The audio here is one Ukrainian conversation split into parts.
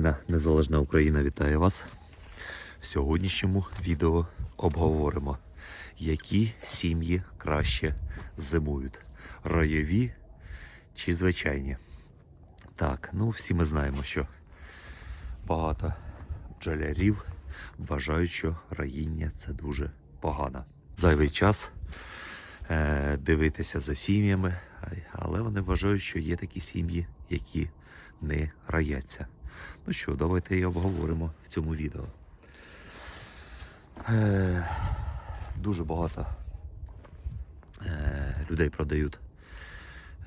Вільна Незалежна Україна вітає вас. В сьогоднішньому відео обговоримо, які сім'ї краще зимують: райові чи звичайні. Так, ну всі ми знаємо, що багато бджолярів вважають, що раїння це дуже погано. Зайвий час дивитися за сім'ями, але вони вважають, що є такі сім'ї, які не раяться. Ну що, давайте і обговоримо в цьому відео. Е, дуже багато е, людей продають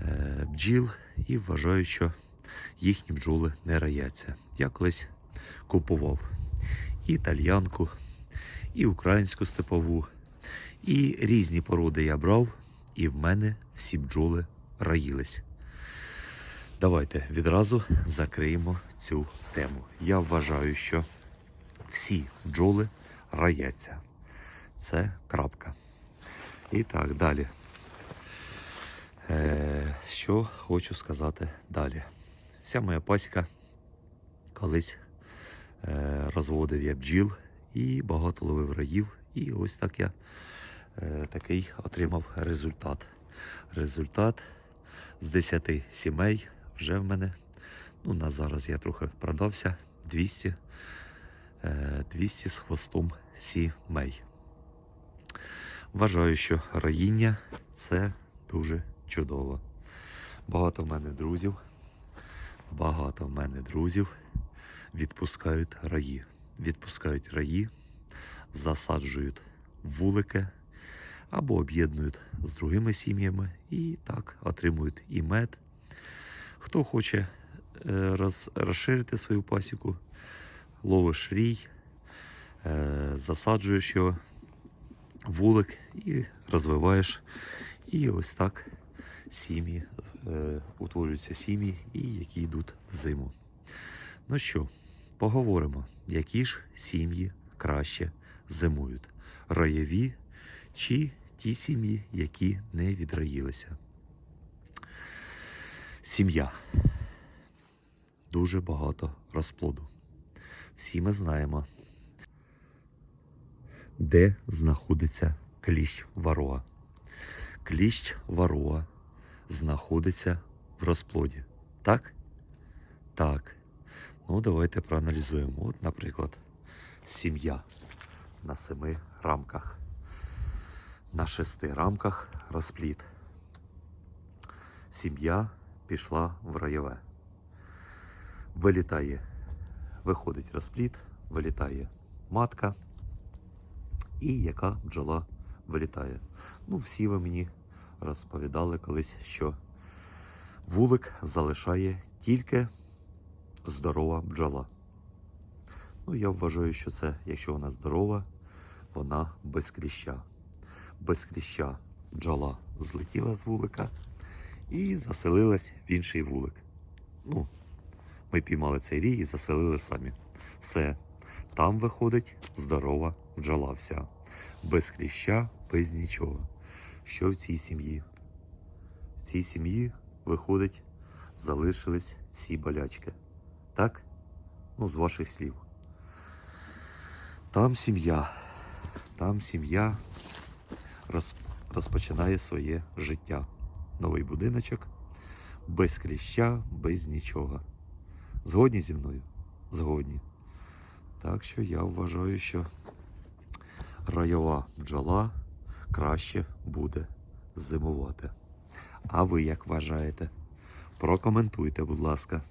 е, бджіл і вважають, що їхні бджоли не раяться. Я колись купував і італьянку, і українську степову, і різні породи я брав, і в мене всі бджоли раїлись. Давайте відразу закриємо цю тему. Я вважаю, що всі бджоли раяться. Це крапка. І так, далі. Е, що хочу сказати далі. Вся моя пасіка колись е, розводив я бджіл і багато ловив раїв. І ось так я такий отримав результат. Результат з 10 сімей вже в мене. Ну, на зараз я трохи продався 200, е, 200 з хвостом сімей. Вважаю, що раїння це дуже чудово. Багато в мене друзів, багато в мене друзів відпускають раї. Відпускають раї, засаджують вулики або об'єднують з другими сім'ями і так отримують і мед. Хто хоче е, роз, розширити свою пасіку, ловиш рій, е, засаджуєш його, вулик і розвиваєш. І ось так сім'ї, е, утворюються сім'ї, і які йдуть в зиму. Ну що, поговоримо, які ж сім'ї краще зимують: раєві чи ті сім'ї, які не відраїлися. Сім'я. Дуже багато розплоду. Всі ми знаємо, де знаходиться кліщ варога. Кліщ варога знаходиться в розплоді. Так? Так. Ну, давайте проаналізуємо. От, наприклад, сім'я на семи рамках. На шести рамках розплід. Сім'я пішла в райове. Вилітає, виходить розплід, вилітає матка. І яка бджола вилітає. Ну, всі ви мені розповідали колись, що вулик залишає тільки здорова бджола. Ну, я вважаю, що це, якщо вона здорова, вона без кліща. Без кліща бджола злетіла з вулика і заселилась в інший вулик. Ну, ми піймали цей рій і заселили самі. Все. Там виходить здорова бджола вся. Без кліща, без нічого. Що в цій сім'ї? В цій сім'ї виходить, залишились всі болячки. Так? Ну, з ваших слів. Там сім'я. Там сім'я розпочинає своє життя. Новий будиночок, без кліща, без нічого. Згодні зі мною? Згодні. Так що я вважаю, що райова бджола краще буде зимувати. А ви як вважаєте? Прокоментуйте, будь ласка.